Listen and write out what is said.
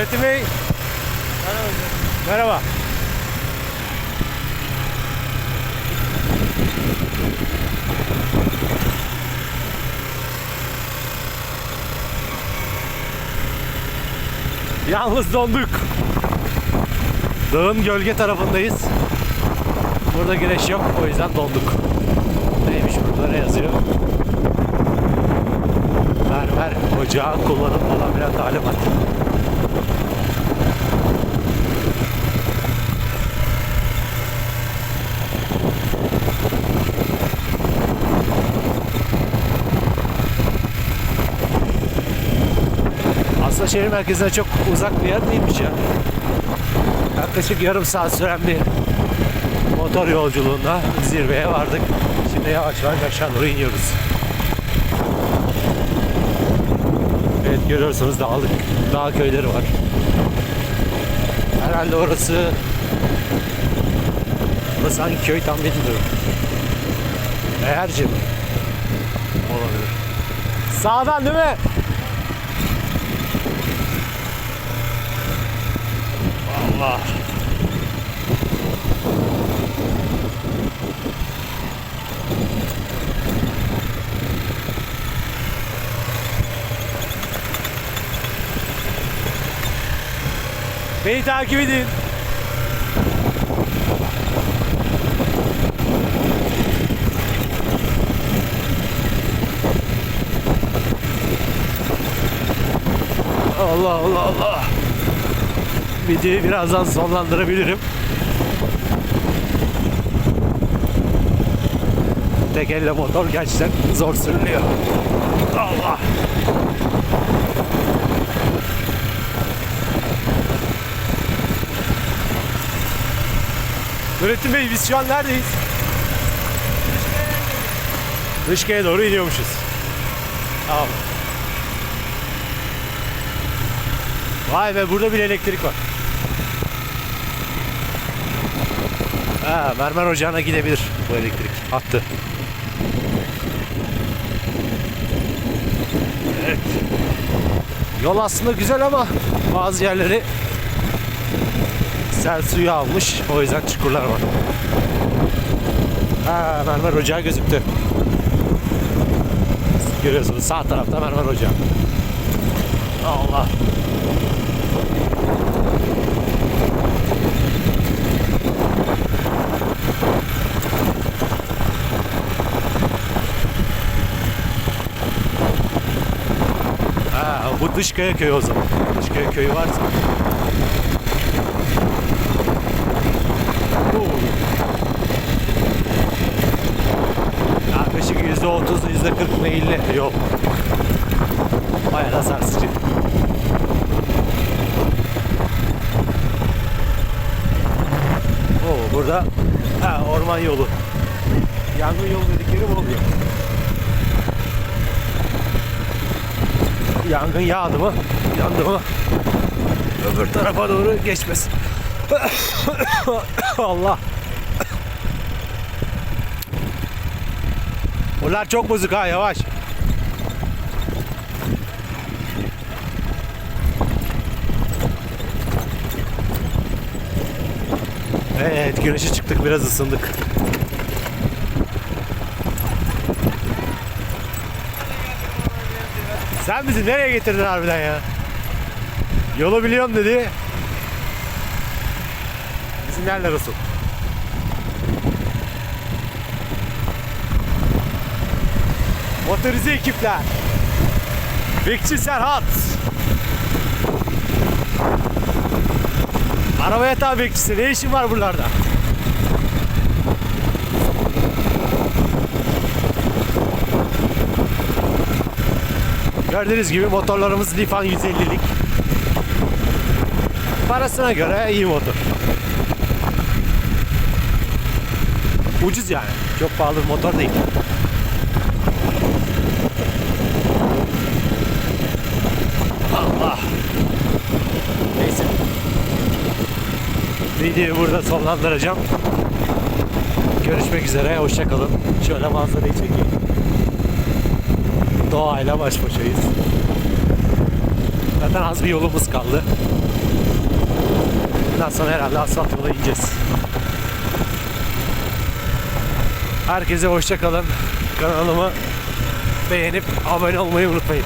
Nurettin Bey. Merhaba. Yalnız donduk. Dağın gölge tarafındayız. Burada güneş yok o yüzden donduk. Neymiş burada ne yazıyor? Mermer ocağı kullanılmadan bilen talimat. Aslında şehir merkezine çok uzak bir yer değilmiş ya. Yaklaşık yarım saat süren bir motor yolculuğunda zirveye vardık. Şimdi yavaş yavaş aşağı doğru iniyoruz. Evet görüyorsunuz dağlık dağ köyleri var. Herhalde orası Burası hangi köy tam bilmiyorum. Eğerci mi? Olabilir. Sağdan değil mi? Allah. Beni takip edin. Allah Allah Allah. Videoyu birazdan sonlandırabilirim. Tek elle motor gerçekten zor sürülüyor. Allah. Nurettin Bey biz şu an neredeyiz? Dışkaya doğru iniyormuşuz. Tamam. Vay be burada bile elektrik var. Ha, mermer ocağına gidebilir bu elektrik hattı. Evet. Yol aslında güzel ama bazı yerleri sel suyu almış. O yüzden çukurlar var. Ha, mermer ocağı gözüktü. Görüyorsunuz sağ tarafta mermer ocağı. Allah. Ha, bu Dışkaya köyü o zaman. Dışkaya köyü varsa. %30, %40 meyilli yol. Bayağı da sarsıcı. Oo, burada ha, orman yolu. Yangın yolu dedikleri bu oluyor. Yangın yağdı mı, yandı mı öbür tarafa doğru geçmesin. Allah! Bunlar çok bozuk ha yavaş. Evet güneşe çıktık biraz ısındık. Sen bizi nereye getirdin harbiden ya? Yolu biliyorum dedi. Bizi nerede Resul? Motorize ekipler. Bekçi Serhat. Araba yatağı bekçisi. Ne işin var buralarda? Gördüğünüz gibi motorlarımız Lifan 150'lik. Parasına göre iyi motor. Ucuz yani. Çok pahalı bir motor değil. Allah. Neyse. Videoyu burada sonlandıracağım. Görüşmek üzere. Hoşçakalın. Şöyle manzarayı çekeyim. Doğayla baş başayız. Zaten az bir yolumuz kaldı. Bundan sonra herhalde asfalt yola ineceğiz. Herkese hoşça kalın. Kanalımı beğenip abone olmayı unutmayın.